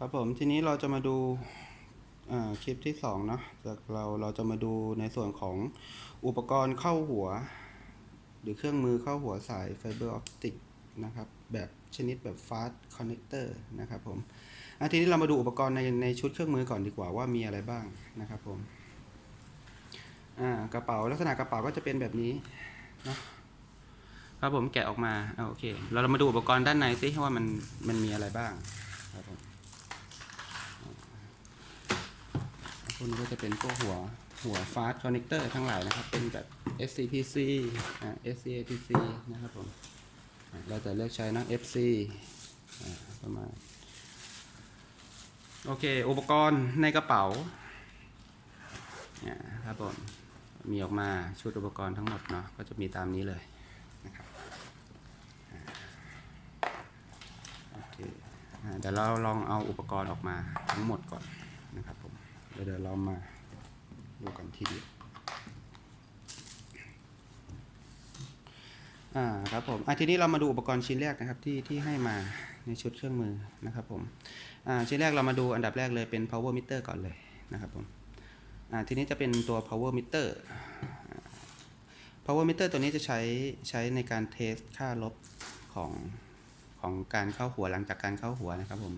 ครับผมทีนี้เราจะมาดูคลิปที่สองเนาะจากเราเราจะมาดูในส่วนของอุปกรณ์เข้าหัว หรือเครื่องมือเข้าหัวสายไฟเบอร์ออปติกนะครับ แบบชนิดแบบ fast connector นะครับผมทีนี้เรามาดูอุปกรณ์ในในชุดเครื่องมือก่อนดีกว่าว่ามีอะไรบ้างนะครับผมกระเป๋าลักษณะกระเป๋าก็จะเป็นแบบนี้นะครับผมแกะออกมาอโอเคเราเรามาดูอุปกรณ์ด้านในซิว่ามันมันมีอะไรบ้างครับผม พวกนี้ก็จะเป็นพวกหัวหัว fast connector ทั้งหลายนะครับ เป็นแบบ SCPC อ่า SCAPC นะครับผมเราจะเลือกใช้นะ FC ประมาณโอเค อุปกรณ์ในกระเป๋าเนี่ยครับผมมีออกมาชุดอุปกรณ์ทั้งหมดเนาะก็จะมีตามนี้เลยนะครับโอเคเดี๋ยวเราลองเอาอุปกรณ์ออกมาทั้งหมดก่อน เดี๋ยวเรามาดูกันทีเดียวอ่าครับผมอะทีนี้เรามาดูอุปกรณ์ชิ้นแรกนะครับที่ที่ให้มาในชุดเครื่องมือนะครับผมอ่าชิ้นแรกเรามาดูอันดับแรกเลยเป็น power meter ก่อนเลยนะครับผมอ่าทีนี้จะเป็นตัว power meter power meter ตัวนี้จะใช้ใช้ในการเทสค่าลบของของการเข้าหัวหลังจากการเข้าหัวนะครับผม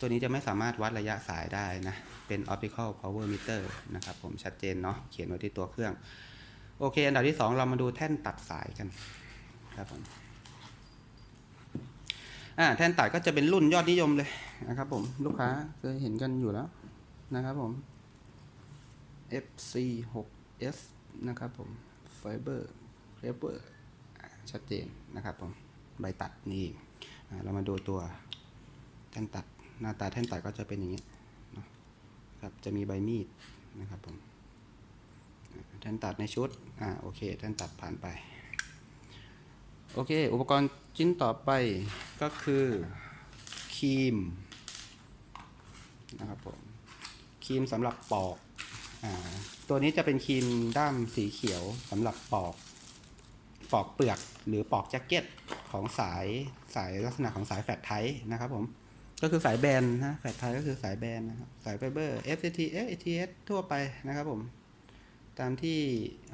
ตัวนี้จะไม่สามารถวัดระยะสายได้นะ เป็น optical power meter นะครับผมชัดเจนเนาะเขียนไว้ที่ตัวเครื่อง โอเค อันดับที่ 2 เรามาดูแท่นตัดสายกันครับผมอ่าแท่นตัดก็จะเป็นรุ่นยอดนิยมเลยนะครับผมลูกค้าเคยเห็นกันอยู่แล้วนะครับผม FC 6 S นะครับผม Fiber Fiber อ่าชัดเจนนะครับผมใบตัดนี่เรามาดูตัวแท่นตัด หน้าตาแท่นตัดก็จะเป็นอย่างนี้นะครับจะมีใบมีดนะครับผมแท่นตัดในชุดอ่าโอเคแท่นตัดผ่านไปโอเค อุปกรณ์ชิ้นต่อไปก็คือครีมนะครับผมครีมสำหรับปอกอ่าตัวนี้จะเป็นครีมด้ามสีเขียวสำหรับปอก ปอกเปลือกหรือปอกแจ็คเก็ตของสายสายลักษณะของสายแฟลตไทป์นะครับผม ก็คือสายแบนนะแฟลตไทป์ก็คือสายแบนนะครับ สายไฟเบอร์ FCT ATS ทั่วไปนะครับผม ตามที่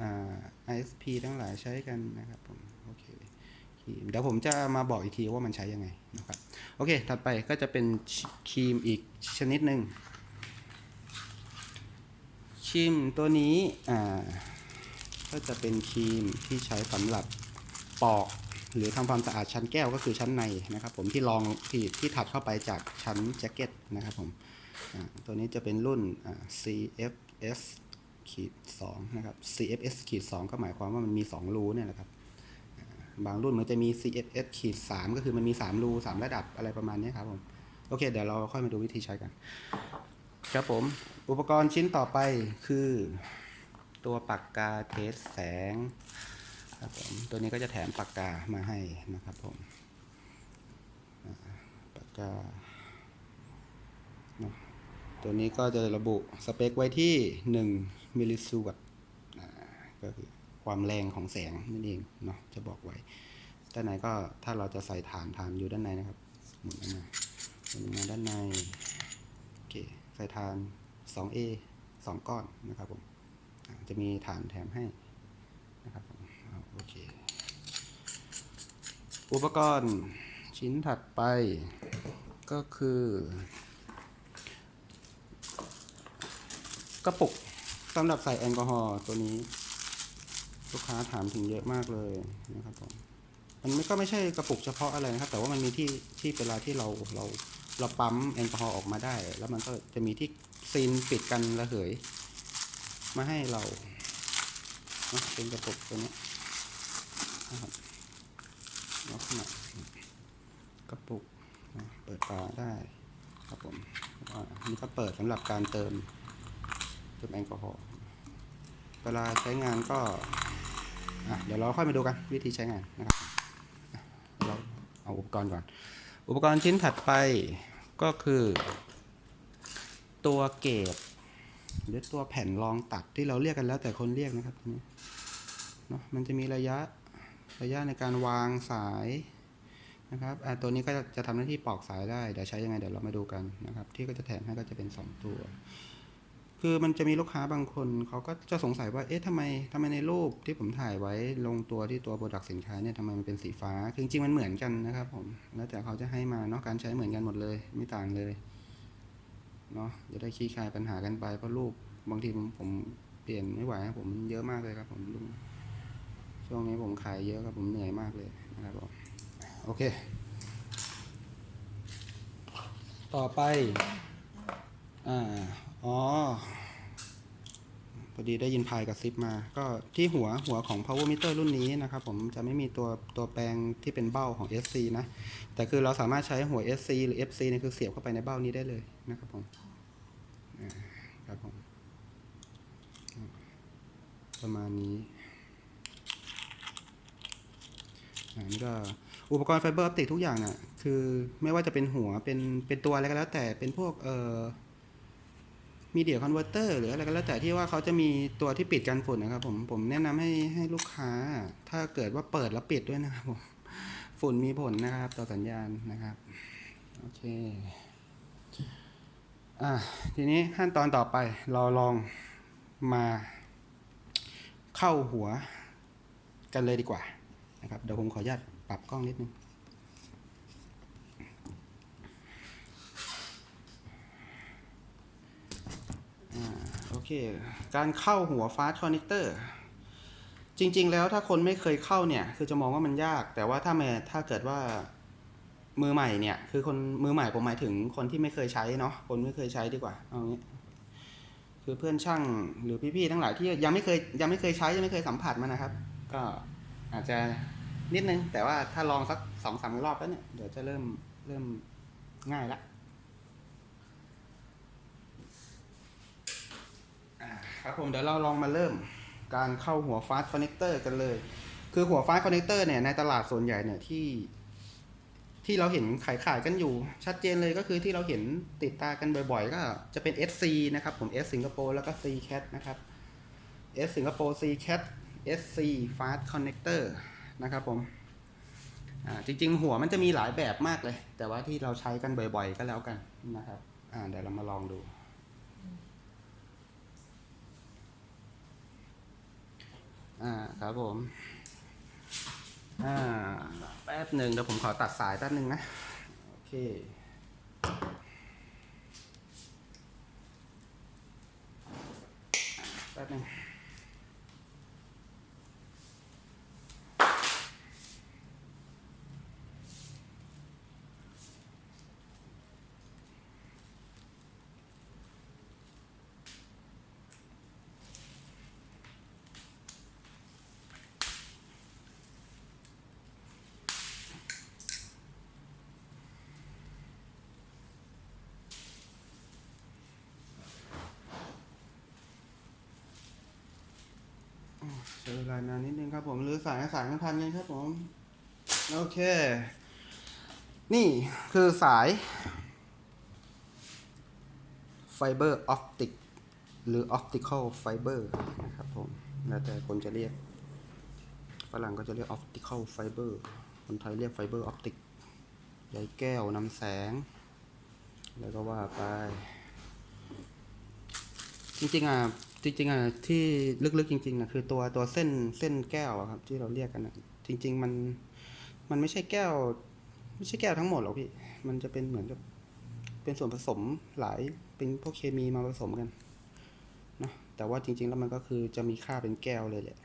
อ่า ISP ทั้งหลายใช้กันนะครับผม โอเคครีมเดี๋ยวผมจะมาบอกอีกทีว่ามันใช้ยังไงนะครับ โอเค ถัดไปก็จะเป็นครีมอีกชนิดหนึ่งครีมตัวนี้ อ่า ก็จะเป็นครีมที่ใช้สำหรับปอก หรือทำความสะอาดชั้นแก้วก็คือชั้นในนะครับ ผมที่รองที่ที่ถัดเข้าไปจากชั้นแจ็คเก็ตนะครับผมตัวนี้จะเป็นรุ่น CFS ขีดสองนะครับ CFS ขีดสองก็หมายความว่ามันมี 2 รูเนี่ยแหละครับบางรุ่นมันจะมี CFS ขีดสามก็คือมันมี 3 รู 3 ระดับอะไรประมาณนี้ครับผมโอเค เดี๋ยวเราค่อยมาดูวิธีใช้กัน ครับผมอุปกรณ์ชิ้นต่อไปคือตัวปากกาเทสแสง ครับผมตัวนี้ก็จะแถมปากกามาให้นะครับผมปากกาตัวนี้ก็จะระบุสเปคไว้ที่ 1 มิลลิสูวัตต์ก็คือความแรงของแสงนั่นเองเนาะจะบอกไว้ด้านในก็ถ้าเราจะใส่ฐานฐานอยู่ด้านในนะครับหมุนออกมาหมุนออกมาด้านในโอเคใส่ฐาน 2A 2 ก้อนนะครับผมจะมีฐานแถมให้ นะครับผมอ่า โอเค อุปกรณ์ชิ้นถัดไปก็คือ กระปุกสำหรับใส่แอลกอฮอล์ตัวนี้ ลูกค้าถามถึงเยอะมากเลยนะครับผมมันไม่ก็ไม่ใช่กระปุกเฉพาะอะไรนะครับ แต่ว่ามันมีที่ที่เวลาที่เราเราเราปั๊มแอลกอฮอล์ออกมาได้ แล้วมันก็จะมีที่ซีนปิดกันระเหย มาให้เรานะเป็นกระปุกตัวนี้ นะครับลักษณะกระปุกเปิดฝาได้ครับผมอ่าอันนี่ก็เปิดสำหรับการเติมเติมแอลกอฮอล์เวลาใช้งานก็เดี๋ยวเราค่อยมาดูกันวิธีใช้งานนะครับเราเอาอุปกรณ์ก่อน อุปกรณ์ชิ้นถัดไปก็คือ ตัวเกจหรือตัวแผ่นรองตัดที่เราเรียกกันแล้วแต่คนเรียกนะครับนี้เนาะมันจะมีระยะ ระยะในการวางสายนะครับตัวนี้ก็จะทำหน้าที่ปอกสายได้ เดี๋ยวใช้ยังไงเดี๋ยวเรามาดูกันนะครับ ที่ก็จะแถมให้ก็จะเป็นสองตัว คือมันจะมีลูกค้าบางคนเขาก็จะสงสัยว่า เอ๊ะทำไมทำไมในรูปที่ผมถ่ายไว้ลงตัวที่ตัวโปรดักต์สินค้าเนี่ยทำไมมันเป็นสีฟ้า คือจริงๆมันเหมือนกันนะครับผม แล้วแต่เขาจะให้มาเนาะ การใช้เหมือนกันหมดเลย ไม่ต่างเลย เนาะ จะได้คลี่คลายปัญหากันไป เพราะรูปบางทีผมผมเปลี่ยนไม่ไหวผมเยอะมากเลยครับผมลุง ช่วงนี้ผมขายเยอะครับผมเหนื่อยมากเลยนะครับผมโอเค ต่อไป อ่า อ๋อ พอดีได้ยินพายกับซิปมา ก็ที่หัวหัวของ power meter รุ่นนี้นะครับผมจะไม่มีตัวตัวแปลงที่เป็นเบ้าของ SC นะ แต่คือเราสามารถใช้หัว SC หรือ FC เนี่ยคือเสียบเข้าไปในเบ้านี้ได้เลยนะครับผมครับผม ประมาณนี้ อ่านี่ก็อุปกรณ์ไฟเบอร์ออปติกทุกอย่างน่ะคือไม่ว่าจะเป็นหัวเป็นเป็นตัวอะไรก็แล้วแต่เป็นพวกเอ่อมีเดียคอนเวอร์เตอร์หรืออะไรก็แล้วแต่ที่ว่าเขาจะมีตัวที่ปิดกันฝุ่นนะครับผมผมแนะนำให้ให้ลูกค้า ถ้าเกิดว่าเปิดแล้วปิดด้วยนะครับผมฝุ่นมีผลนะครับ ต่อสัญญาณนะครับโอเคอะทีนี้ขั้นตอนต่อไปเราลองมาเข้าหัวกันเลยดีกว่า นะครับเดี๋ยวผมขออนุญาตปรับกล้องนิดนึงโอเค การเข้าหัว fast connector จริง ๆ แล้วถ้าคนไม่เคยเข้าเนี่ย คือจะมองว่ามันยาก แต่ว่าถ้าแม้ถ้าเกิดว่ามือใหม่เนี่ย คือคนมือใหม่ผมหมายถึงคนที่ไม่เคยใช้เนาะคนไม่เคยใช้ดีกว่าเอางี้คือเพื่อนช่างหรือพี่ๆทั้งหลายที่ยังไม่เคยยังไม่เคยใช้ยังไม่เคยสัมผัสมันนะครับ ก็อาจจะ นิดนึง แต่ว่าถ้าลองสักสองสามรอบแล้วเนี่ย เดี๋ยวจะเริ่มเริ่มง่ายละครับผมเดี๋ยวเราลองมาเริ่มการเข้าหัว fast connector กันเลย คือหัว fast connector เนี่ยในตลาดส่วนใหญ่เนี่ยที่ ที่เราเห็นขายขายกันอยู่ ชัดเจนเลยก็คือที่เราเห็นติดตากันบ่อยๆ ก็จะเป็น SC นะครับผม S สิงคโปร์แล้วก็ C cat นะครับ S สิงคโปร์ C cat SC fast connector นะครับผมจริงๆ หัวมันจะมีหลายแบบมากเลย แต่ว่าที่เราใช้กันบ่อย ๆ ก็แล้วกันนะครับเดี๋ยวเรามาลองดูอ่าครับผมอ่าแป๊บหนึ่งเดี๋ยวผมขอตัดสายแป๊บหนึ่งนะ โอเคแป๊บหนึ่ง ใช้เวลานานนิดนึงครับผมหรือสายสายไม่พันกันครับผมโอเค นี่คือสายไฟเบอร์ออปติกหรือ optical fiber นะครับผมแล้วแต่คนจะเรียก ฝรั่งก็จะเรียก optical fiber คนไทยเรียกไฟเบอร์ออปติกใยแก้วนำแสง แล้วก็ว่าไป จริงๆอะ จริงๆอะที่ลึกๆจริงๆนะคือตัวตัวเส้นเส้นแก้วอะครับ ที่เราเรียกกันนะจริง ๆ มันมันไม่ใช่แก้ว ไม่ใช่แก้วทั้งหมดหรอกพี่ มันจะเป็นเหมือนกับเป็นส่วนผสมหลายเป็นพวกเคมีมาผสมกันนะแต่ว่าจริง ๆ แล้วมันก็คือจะมีค่าเป็นแก้วเลยแหละ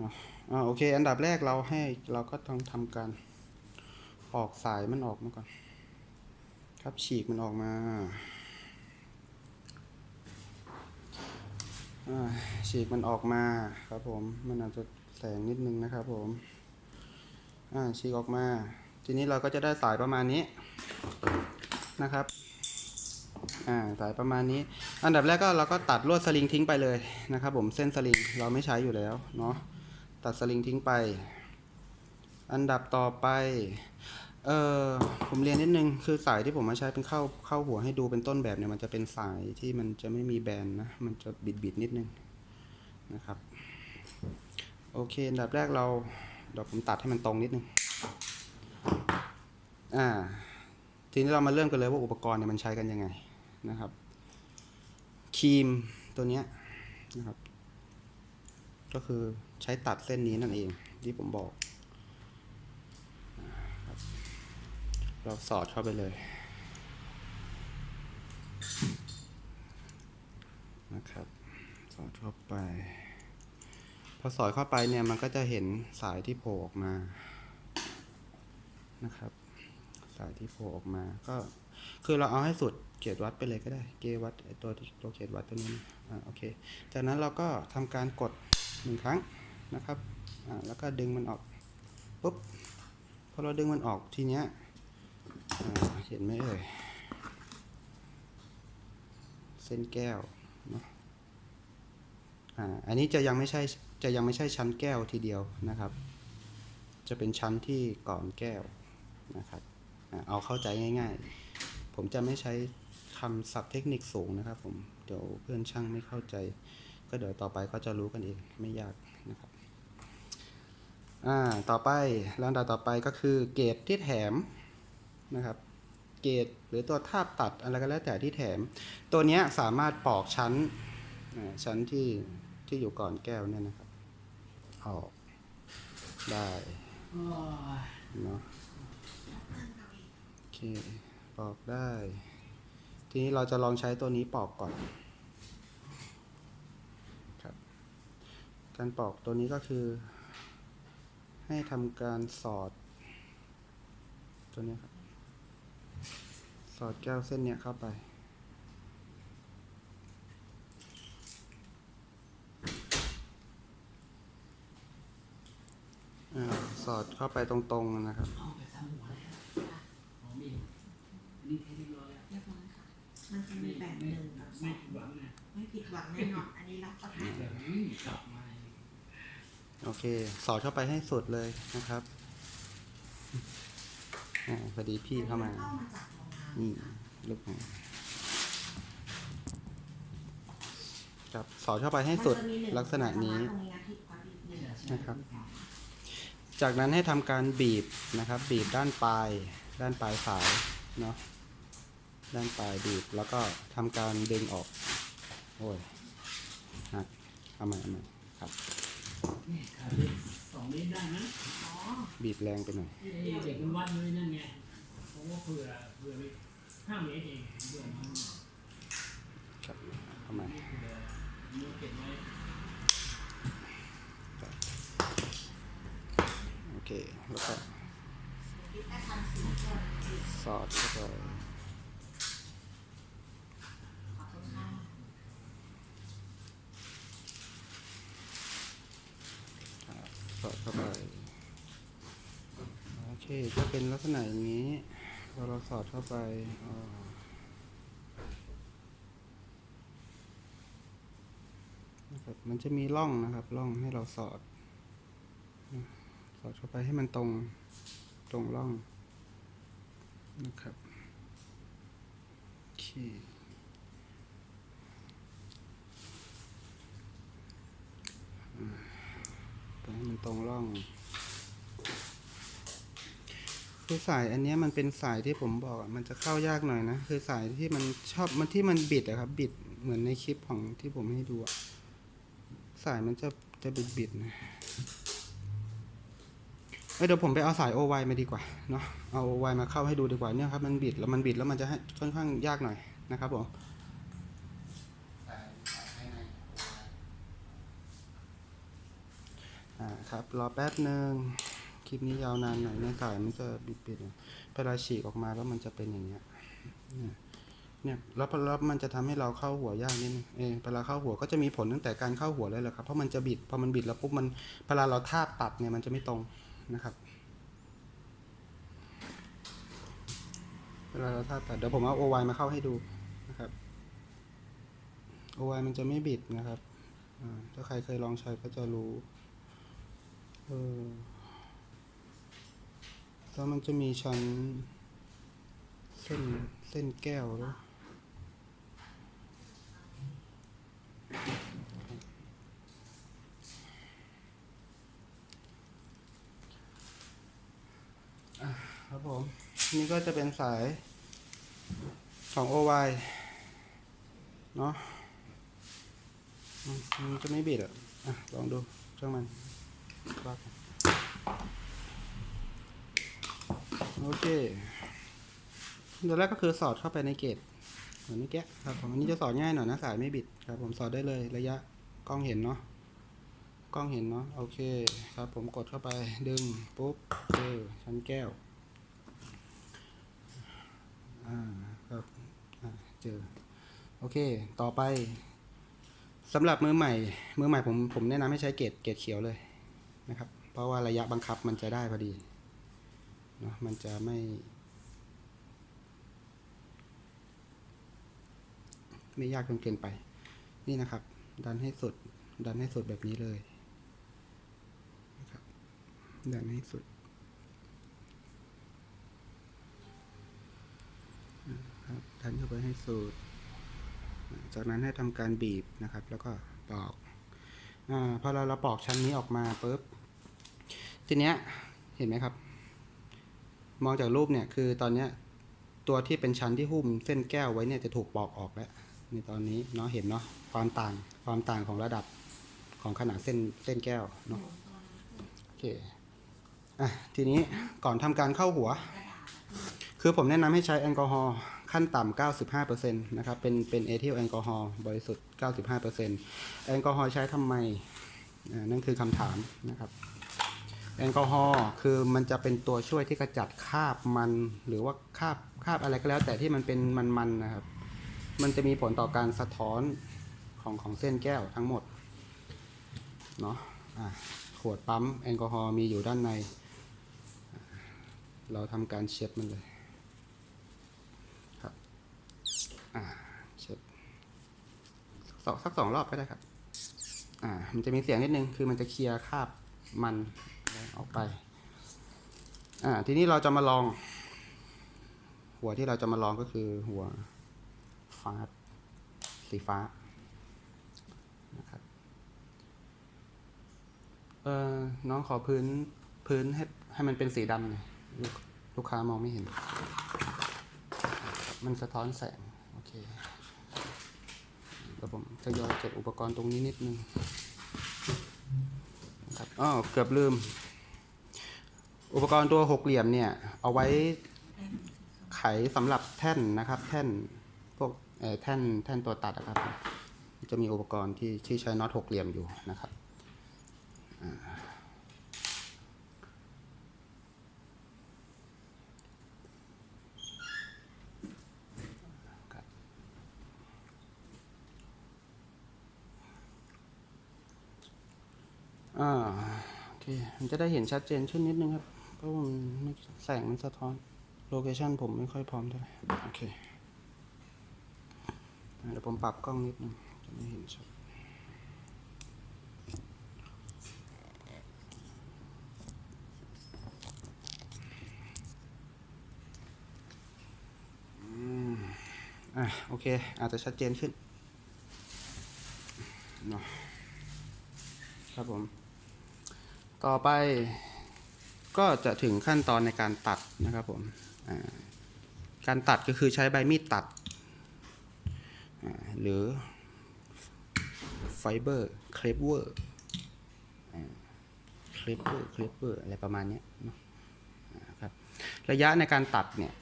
อะอ่าโอเค อันดับแรกเราให้เราก็ต้องทำการออกสายมันออกมาก่อน ครับฉีกมันออกมา อ่า ฉีกมันออกมาครับผม มันอาจจะแสงนิดนึงนะครับผมฉีกออกมา ทีนี้เราก็จะได้สายประมาณนี้นะครับสายประมาณนี้ อันดับแรกก็เราก็ตัดลวดสลิงทิ้งไปเลยนะครับ ผมเส้นสลิงเราไม่ใช้อยู่แล้วเนาะตัดสลิงทิ้งไป อันดับต่อไป เออผมเรียนนิดนึงคือสายที่ผมมาใช้เป็นเข้าเข้าหัวให้ดูเป็นต้นแบบเนี่ยมันจะเป็นสายที่มันจะไม่มีแบนนะ มันจะบิดบิดนิดนึงนะครับ โอเคอันดับแรกเราเดี๋ยวผมตัดให้มันตรงนิดนึงอ่าทีนี้เรามาเริ่มกันเลยว่าอุปกรณ์เนี่ยมันใช้กันยังไงนะครับครีมตัวเนี้ยนะครับ ก็คือใช้ตัดเส้นนี้นั่นเองที่ผมบอกนะครับ เราสอดเข้าไปเลยนะครับ สอดเข้าไป พอสอดเข้าไปเนี่ยมันก็จะเห็นสายที่โผล่ออกมานะครับ สายที่โผล่ออกมาก็คือเราเอาให้สุดเกจวัดไปเลยก็ได้ เกจวัดตัวตัวเกจวัดตัวนี้อ่าโอเค จากนั้นเราก็ทำการกดหนึ่งครั้งนะครับอ่าแล้วก็ดึงมันออกปุ๊บพอเราดึงมันออกทีเนี้ย เห็นไหมเอ่ย เส้นแก้วนะอ่า อันนี้จะยังไม่ใช่ จะยังไม่ใช่ชั้นแก้วทีเดียวนะครับ จะเป็นชั้นที่ก่อนแก้วนะครับเอาเข้าใจง่าย ๆ ผมจะไม่ใช้คำศัพท์เทคนิคสูงนะครับผม เดี๋ยวเพื่อนช่างไม่เข้าใจ ก็เดี๋ยวต่อไปก็จะรู้กันเอง ไม่ยากนะครับ อ่า ต่อไปลำดับต่อไปก็คือเกรดที่แถมนะครับ เกรดหรือตัวทาบตัดอะไรก็แล้วแต่ที่แถม ตัวนี้สามารถปอกชั้นชั้นที่ที่อยู่ก่อนแก้วเนี่ยนะครับออกได้เนาะโอเคปอกได้ ทีนี้เราจะลองใช้ตัวนี้ปอกก่อนครับการปอกตัวนี้ก็คือ ให้ทำการสอดตัวนี้ครับ สอดแก้วเส้นเนี้ยเข้าไปอ่าสอดเข้าไปตรงๆนะครับ เอาไปทำหัวเลยหอมอีกนี่แค่นี้ร้อยแล้วเรียบร้อยค่ะมันจะมีแบบหนึ่งกับสไม่องผิดหวังนะไม่ผิดหวังแน่นอน อันนี้รับประกันแบบนี้กลับมาโอเค สอดเข้าไปให้สุดเลยนะครับอ่าพอดีพี่เข้ามา เข้ามาจากโรง งานนี่ลูกของครับสอดเข้าไปให้สุดมันจะมีหงลักษณะนี้ตรงนี้นะที่พับอีกหนึ่งนะครับ จากนั้นให้ทำการบีบนะครับ บีบด้านปลาย ด้านปลายสายเนาะด้านปลายบีบแล้วก็ทำการดึงออก โอ้ยหักเอาใหม่เอาใหม่ครับนี่ขาดเลยสองเมตรได้นะอ๋อบีบแรงไปหน่อยไอ้เด็กมันวัดเลยนั่นไง ผมว่าเผื่อเผื่อห้าเมตรเองเบื่อมันครับเอาใหม่นี่เผื่อมือเก็บไว้โอเค แล้วก็สอดเข้าไปสอดเข้าไปโอเคจะเป็นลักษณะอย่างนี้ พอเราสอดเข้าไปนะครับมันจะมีร่องนะครับร่องให้เราสอด สอดเข้าไปให้มันตรงตรงร่องนะครับโอเคไปให้มันตรงร่อง คือสายอันนี้มันเป็นสายที่ผมบอกมันจะเข้ายากหน่อยนะ คือสายที่มันชอบมันที่มันบิดอะครับ บิดเหมือนในคลิปของที่ผมให้ดูอะสายมันจะจะบิดบิดนะเเดี๋ยวผมไปเอาสายโอไวมาดีกว่าเนาะเอาโอไวมาเข้าให้ดูดีกว่าเนี่ยครับมันบิดแล้วมันบิดแล้วมันจะให้ค่อนข้างยากหน่อยนะครับผมอ่าครับรอแป๊บหนึ่ง คลิปนี้ยาวนานหน่อยในสายมันจะบิดๆเวลาฉีกออกมาแล้วมันจะเป็นอย่างเงี้ยเนี่ยเนี่ยแล้วแล้วมันจะทำให้เราเข้าหัวยากนิดนึงเออเวลาเข้าหัวก็จะมีผลตั้งแต่การเข้าหัวเลยแหละครับ เพราะมันจะบิด พอมันบิดแล้วปุ๊บมันเวลาเราท่าบตัดเนี่ยมันจะไม่ตรงนะครับ เวลาเราท่าบตัดเดี๋ยวผมเอาโอไวมาเข้าให้ดูนะครับโอไวมันจะไม่บิดนะครับถ้าใครเคยลองใช้ก็จะรู้ เออ แล้วมันจะมีชั้น เส้นเส้นแก้วด้วครับผม นี่ก็จะเป็นสายของ OY เนาะมันจะไม่บิดอะอะลองดูช่างมันว่ากัน โอเคเดี๋ยวแรกก็คือสอดเข้าไปในเกตเหมือนเมื่อกี้ครับผมอันนี้จะสอดง่ายหน่อยนะสายไม่บิดครับผมสอดได้เลยระยะกล้องเห็นเนาะกล้องเห็นเนาะโอเคครับ ผมกดเข้าไปดึงปุ๊บเจอชั้นแก้วอ่าครับเจอโอเค ต่อไปสำหรับมือใหม่ มือใหม่ผมผมแนะนำให้ใช้เกตเกตเขียวเลยนะครับ เพราะว่าระยะบังคับมันจะได้พอดี นาะมันจะไม่ ไม่ยากจนเกินไป นี่นะครับ ดันให้สุด ดันให้สุดแบบนี้เลยนะครับดันให้สุดครับดันเข้าไปให้สุด จากนั้นให้ทำการบีบนะครับ แล้วก็ปอกอพอเราเราปอกชั้นนี้ออกมาปุ๊บทีเนี้ยเห็นไหมครับ มองจากรูปเนี่ยคือตอนเนี้ยตัวที่เป็นชั้นที่หุ้มเส้นแก้วไว้เนี่ยจะถูกปอกออกแล้วในตอนนี้เนาะเห็นเนาะความต่างความต่างของระดับของขนาดเส้นเส้นแก้วเนาะโอเคอะทีนี้ก่อนทำการเข้าหัว คือผมแนะนำให้ใช้แอลกอฮอล์ขั้นต่ำ95%นะครับเป็นเป็นเอทิลแอลกอฮอล์บริสุทธิ์ 95%แอลกอฮอล์ใช้ทำไมอ่านั่นคือคำถามนะครับ แอลกอฮอล์คือมันจะเป็นตัวช่วยที่กระจัดคราบมัน หรือว่าคราบคราบอะไรก็แล้ว แต่ที่มันเป็นมันๆนะครับ มันจะมีผลต่อการสะท้อนของของเส้นแก้วทั้งหมดเนาะะขวดปั๊มแอลกอฮอล์มีอยู่ด้านใน เราทำการเช็ดมันเลยครับเช็ดสองสักสองรอบก็ได้ครับ อ่า มันจะมีเสียงนิดนึง คือมันจะเคลียร์คราบมัน ออกไป อ่า ทีนี้เราจะมาลอง หัวที่เราจะมาลองก็คือหัวฟ้าสีฟ้านะครับเออน้องขอพื้นพื้นให้ให้มันเป็นสีดำหน่อยลูกลูกค้ามองไม่เห็น มันสะท้อนแสง โอเคเดี๋ยวผมจะยอยเก็บอุปกรณ์ตรงนี้นิดนึงครับอ้อเกือบลืม อุปกรณ์ตัวหกเหลี่ยมเนี่ยเอาไว้ไขสำหรับแท่นนะครับ แท่นพวกแท่นแท่นตัวตัดนะครับ จะมีอุปกรณ์ที่ที่ใช้น็อตหกเหลี่ยมอยู่นะครับอ่าโอเคมันจะได้เห็นชัดเจนขึ้นนิดนึงครับ เพราะมันแสงมันสะท้อน โลเคชันผมไม่ค่อยพร้อมเท่าไหร่โอเคเดี๋ยวผมปรับกล้องนิดนึงจะไม่เห็นชัดอะโอเค อาจจะชัดเจนขึ้นเนาะครับผม ต่อไป ก็จะถึงขั้นตอนในการตัดนะครับผมการตัดก็คือใช้ใบมีดตัด หรือไฟเบอร์เคลเวอร์เคลเวอร์เคลเวอร์อะไรประมาณนี้นะครับระยะในการตัดเนี่ย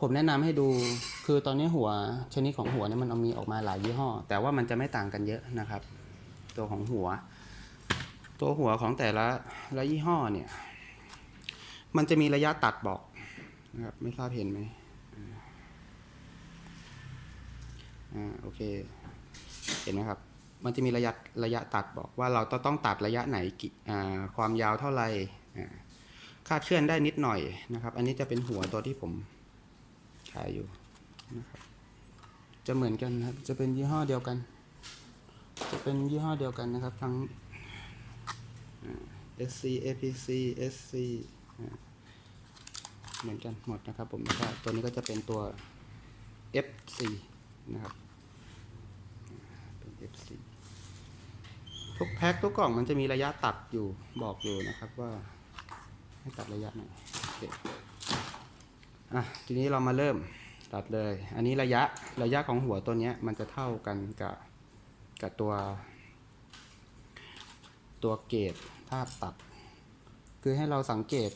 ผมแนะนำให้ดูคือตอนนี้หัวชนิดของหัวเนี่ยมันมีออกมาหลายยี่ห้อ แต่ว่ามันจะไม่ต่างกันเยอะนะครับ ตัวของหัว ตัวหัวของแต่ละละยี่ห้อเนี่ย มันจะมีระยะตัดบอกนะครับไม่ทราบเห็นไหมอ่าโอเค เห็นไหมครับ มันจะมีระยะระยะตัดบอกว่าเราต้องตัดระยะไหนกี่ความยาวเท่าไหร่คาดเคลื่อนได้นิดหน่อยนะครับ อันนี้จะเป็นหัวตัวที่ผมขายอยู่นะครับจะเหมือนกันครับ จะเป็นยี่ห้อเดียวกัน จะเป็นยี่ห้อเดียวกันนะครับ ทั้ง SC APC SC เหมือนกันหมดนะครับผมแล้วก็ตัวนี้ก็จะเป็นตัว FC นะครับเป็น FC ทุกแพ็คทุกกล่องมันจะมีระยะตัดอยู่บอกอยู่นะครับว่าให้ตัดระยะไหนเคอะทีนี้เรามาเริ่มตัดเลย อันนี้ระยะระยะของหัวตัวนี้มันจะเท่ากันกับกับตัว ตัวเกรด ภาพตัด คือให้เราสังเกต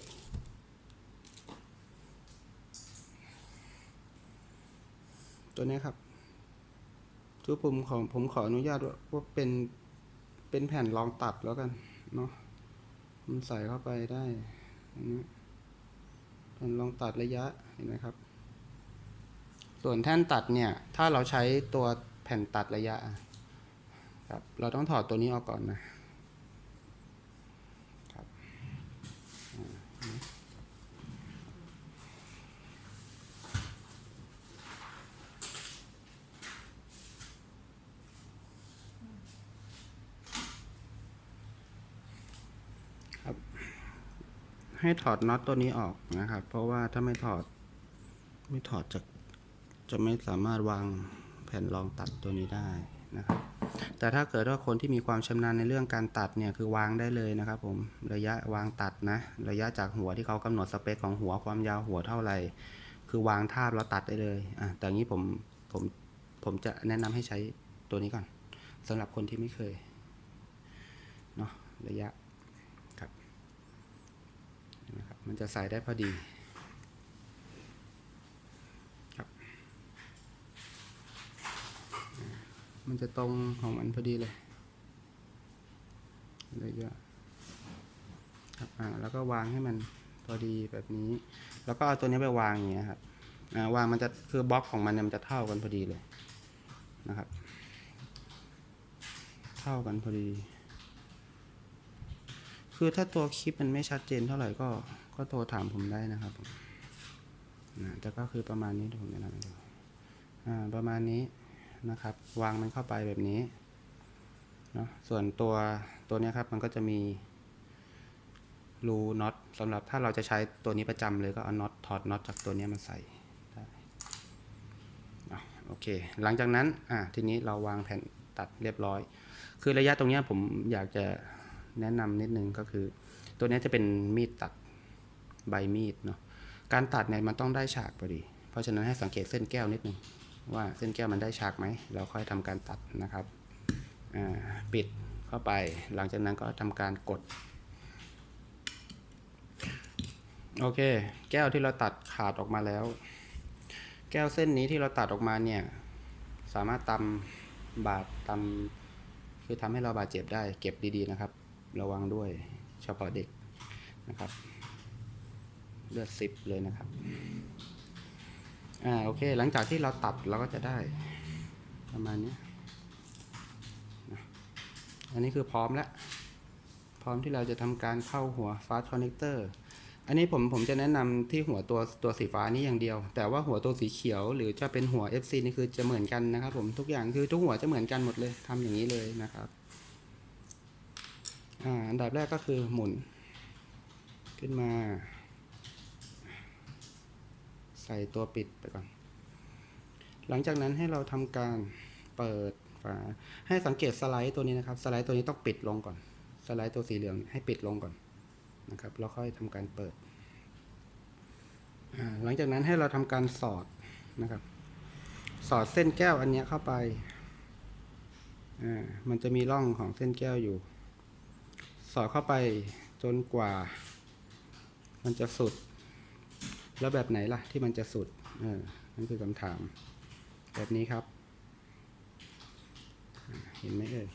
ตัวนี้ครับทุกผมขอผมขออนุญาตว่าเป็นเป็นแผ่นรองตัดแล้วกันเนาะมันใส่เข้าไปได้อันนี้แผ่นรองตัดระยะเห็นไหมครับ ส่วนแท่นตัดเนี่ย ถ้าเราใช้ตัวแผ่นตัดระยะครับ เราต้องถอดตัวนี้ออกก่อนนะ ครับอ่าครับ ให้ถอดน็อตตัวนี้ออกนะครับ เพราะว่าถ้าไม่ถอด ไม่ถอดจะจะไม่สามารถวางแผ่นรองตัดตัวนี้ได้นะครับ แต่ถ้าเกิดว่าคนที่มีความชำนาญในเรื่องการตัดเนี่ยคือวางได้เลยนะครับ ผมระยะวางตัดนะ ระยะจากหัวที่เขากำหนดสเปคของหัวความยาวหัวเท่าไหร่ คือวางทาบแล้วตัดได้เลยอะแต่งี้ผมผมผมจะแนะนำให้ใช้ตัวนี้ก่อนสำหรับคนที่ไม่เคยเนาะระยะ มันจะใส่ได้พอดีครับ มันจะตรงของมันพอดีเลยระยะครับอ่าแล้วก็วางให้มันพอดีแบบนี้ แล้วก็เอาตัวนี้ไปวางอย่างเงี้ยครับอ่าวางมันจะคือบล็อกของมันเนี่ยมันจะเท่ากันพอดีเลยนะครับ เท่ากันพอดี คือถ้าตัวคลิปมันไม่ชัดเจนเท่าไหร่ก็ ก็โทรถามผมได้นะครับผมนะแต่ก็คือประมาณนี้ดูผมจะนำให้ดูอ่าประมาณนี้นะครับ วางมันเข้าไปแบบนี้เนาะส่วนตัวตัวนี้ครับมันก็จะมีรูน็อตสำหรับถ้าเราจะใช้ตัวนี้ประจำเลยก็เอาน็อตถอดน็อตจากตัวนี้มาใส่ได้โอเค หลังจากนั้นอะทีนี้เราวางแผ่นตัดเรียบร้อย คือระยะตรงนี้ผมอยากจะแนะนำนิดนึงก็คือ ตัวนี้จะเป็นมีดตัด ใบมีดเนาะการตัดเนี่ยมันต้องได้ฉากพอดี เพราะฉะนั้นให้สังเกตเส้นแก้วนิดนึงว่าเส้นแก้วมันได้ฉากไหม เราค่อยทำการตัดนะครับปิดเข้าไป หลังจากนั้นก็ทำการกด โอเค แก้วที่เราตัดขาดออกมาแล้ว แก้วเส้นนี้ที่เราตัดออกมาเนี่ย สามารถตำบาดตำคือทำให้เราบาดเจ็บได้ เก็บดีๆนะครับ ระวังด้วยเฉพาะเด็กนะครับ เลือดซิบเลยนะครับ อ่าโอเค หลังจากที่เราตัดเราก็จะได้ ประมาณนี้ อันนี้คือพร้อมแล้ว พร้อมที่เราจะทำการเข้าหัว fast connector อันนี้ผมผมจะแนะนำที่หัวตัวตัวสีฟ้านี้อย่างเดียว แต่ว่าหัวตัวสีเขียว หรือจะเป็นหัว FC นี่คือจะเหมือนกันนะครับ ผมทุกอย่างคือทุกหัวจะเหมือนกันหมดเลยทำอย่างนี้เลยนะครับอ่าอันดับแรกก็คือหมุน ขึ้นมา ส่ตัวปิดไปก่อน หลังจากนั้นให้เราทำการเปิดฝา ให้สังเกตสไลด์ตัวนี้นะครับ สไลด์ตัวนี้ต้องปิดลงก่อน สไลด์ตัวสีเหลืองให้ปิดลงก่อนนะครับแล้วค่อยทำการเปิด หลังจากนั้นให้เราทำการสอดนะครับ สอดเส้นแก้วอันเนี้ยเข้าไปอ่ามันจะมีร่องของเส้นแก้วอยู่ สอดเข้าไปจนกว่า มันจะสุด แล้วแบบไหนล่ะที่มันจะสุดเออนั่นคือคำถาม แบบนี้ครับ เห็นไหมเอ่ย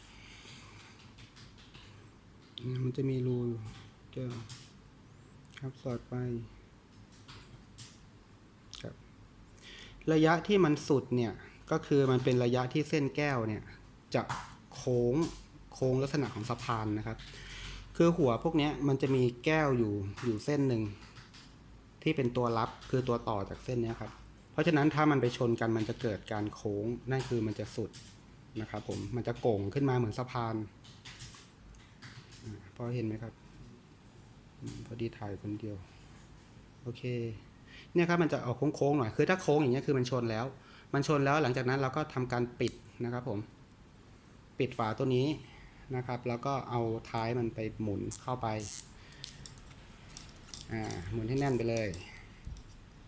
มันจะมีรูเจ้าครับสอดไปครับระยะที่มันสุดเนี่ยก็คือมันเป็นระยะที่เส้นแก้วเนี่ยจะโค้งโค้งลักษณะของสะพานนะครับ คือหัวพวกนี้มันจะมีแก้วอยู่อยู่เส้นหนึ่ง ที่เป็นตัวรับคือตัวต่อจากเส้นนี้ครับ เพราะฉะนั้นถ้ามันไปชนกันมันจะเกิดการโค้งนั่นคือมันจะสุดนะครับผมมันจะโก่งขึ้นมาเหมือนสะพานพอเห็นไหมครับ พอดีถ่ายคนเดียว โอเค เนี่ยครับมันจะออกโค้งๆหน่อย คือถ้าโค้งอย่างเงี้ยคือมันชนแล้ว มันชนแล้วหลังจากนั้นเราก็ทำการปิดนะครับผม ปิดฝาตัวนี้นะครับ แล้วก็เอาท้ายมันไปหมุนเข้าไป อ่าหมุนให้แน่นไปเลย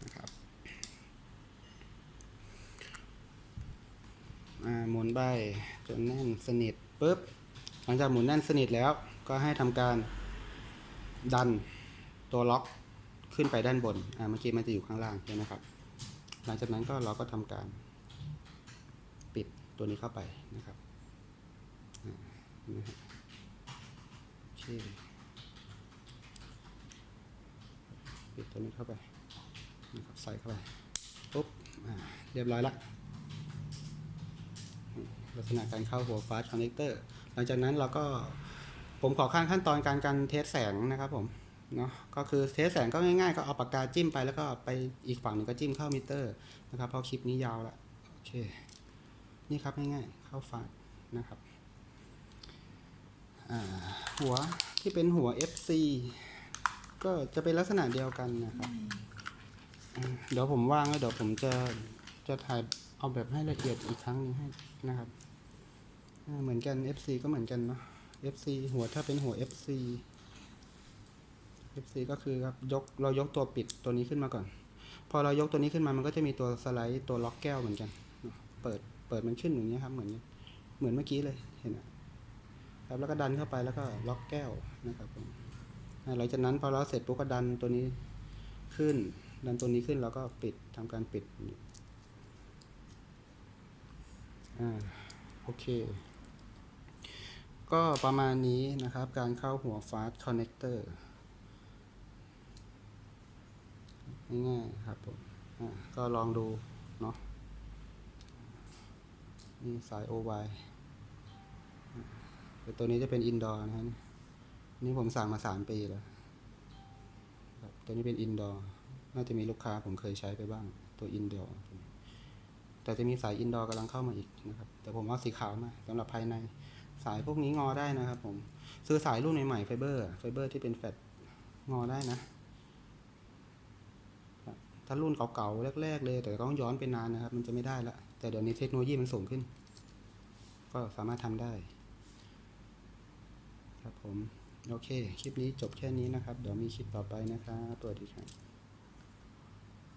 นะครับอ่าหมุนไปจนแน่นสนิทปุ๊บหลังจากหมุนแน่นสนิทแล้วก็ให้ทำการดันตัวล็อกขึ้นไปด้านบนอ่าเมื่อกี้มันจะอยู่ข้างล่างใช่ไหมครับ หลังจากนั้นก็เราก็ทำการปิดตัวนี้เข้าไปนะครับอ่าโอเค ปิดตัวนี้เข้าไปนะครับใส่เข้าไปปุ๊บเรียบร้อยละลักษณะการเข้าหัวฟาสคอนเนคเตอร์หลังจากนั้นเราก็ผมขอขั้นขั้นตอนการการเทสแสงนะครับผมเนาะก็คือเทสแสงก็ง่ายๆ ก็เอาปากกาจิ้มไปแล้วก็ไปอีกฝั่งหนึ่งก็จิ้มเข้ามิเตอร์นะครับเพราะคลิปนี้ยาวละโอเคนี่ครับง่ายๆเข้าฟาสนะครับหัวที่เป็นหัว FC ก็จะเป็นลักษณะเดียวกันนะครับอืมเดี๋ยวผมว่างแล้วเดี๋ยวผมจะจะถ่ายเอาแบบให้ละเอียดอีกครั้งหนึงให้นะครับอ่าเหมือนกัน FC ก็เหมือนกันเนาะ FC หัวถ้าเป็นหัว FC FC ก็คือครับยกเรายกตัวปิดตัวนี้ขึ้นมาก่อน พอเรายกตัวนี้ขึ้นมามันก็จะมีตัวสไลด์ตัวล็อกแก้วเหมือนกันเนอะเปิดเปิดมันขึ้นอย่างนี้ยครับเหมือนเหมือนเมื่อกี้เลยเห็นไหมครับแล้วก็ดันเข้าไปแล้วก็ล็อกแก้วนะครับผม หลังจากนั้นพอเราเสร็จปุ๊บก็ดันตัวนี้ขึ้น ดันตัวนี้ขึ้นแล้วก็ปิดทำการปิดอ่าโอเค ก็ประมาณนี้นะครับการเข้าหัว fast connector ง่ายๆครับผมก็ลองดู เนาะนี่สาย OY อ่าแต่ตัวนี้จะเป็น indoor นะฮะ นี่ผมสั่งมาสามปีแล้วตัวนี้เป็นอินดอร์น่าจะมีลูกค้าผมเคยใช้ไปบ้าง ตัวอินดอร์แต่จะมีสายอินดอร์กำลังเข้ามาอีกนะครับ แต่ผมเอาสีขาวมาสำหรับภายในสายพวกนี้งอได้นะครับผม ซื้อสายรุ่นใหม่ๆไฟเบอร์ไฟเบอร์ที่เป็นแฟตงอได้นะ ถ้ารุ่นเก่าๆแรก ๆ เลย แต่ต้องย้อนไปนานนะครับ มันจะไม่ได้ละแต่เดี๋ยวนี้เทคโนโลยีมันสูงขึ้น ก็สามารถทำได้ ครับผม โอเค คลิปนี้จบแค่นี้นะครับ เดี๋ยวมีคลิปต่อไปนะครับสวัสดีครับ